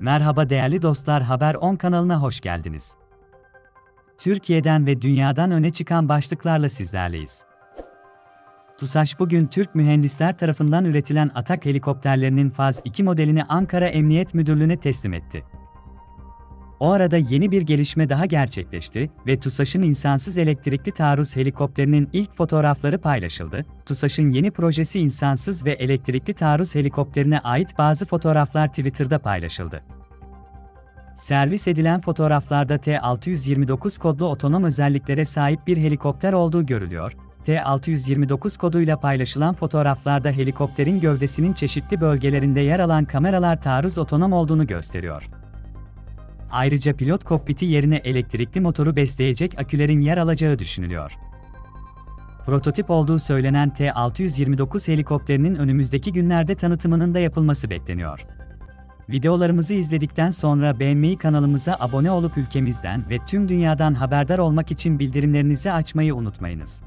Merhaba değerli dostlar Haber 10 kanalına hoş geldiniz. Türkiye'den ve dünyadan öne çıkan başlıklarla sizlerleyiz. TUSAŞ bugün Türk mühendisler tarafından üretilen Atak helikopterlerinin Faz 2 modelini Ankara Emniyet Müdürlüğü'ne teslim etti. O arada yeni bir gelişme daha gerçekleşti ve TUSAŞ'ın insansız elektrikli taarruz helikopterinin ilk fotoğrafları paylaşıldı. TUSAŞ'ın yeni projesi insansız ve elektrikli taarruz helikopterine ait bazı fotoğraflar Twitter'da paylaşıldı. Servis edilen fotoğraflarda T-629 kodlu otonom özelliklere sahip bir helikopter olduğu görülüyor. T-629 koduyla paylaşılan fotoğraflarda helikopterin gövdesinin çeşitli bölgelerinde yer alan kameralar taarruz otonom olduğunu gösteriyor. Ayrıca pilot kokpiti yerine elektrikli motoru besleyecek akülerin yer alacağı düşünülüyor. Prototip olduğu söylenen T-629 helikopterinin önümüzdeki günlerde tanıtımının da yapılması bekleniyor. Videolarımızı izledikten sonra beğenmeyi kanalımıza abone olup ülkemizden ve tüm dünyadan haberdar olmak için bildirimlerinizi açmayı unutmayınız.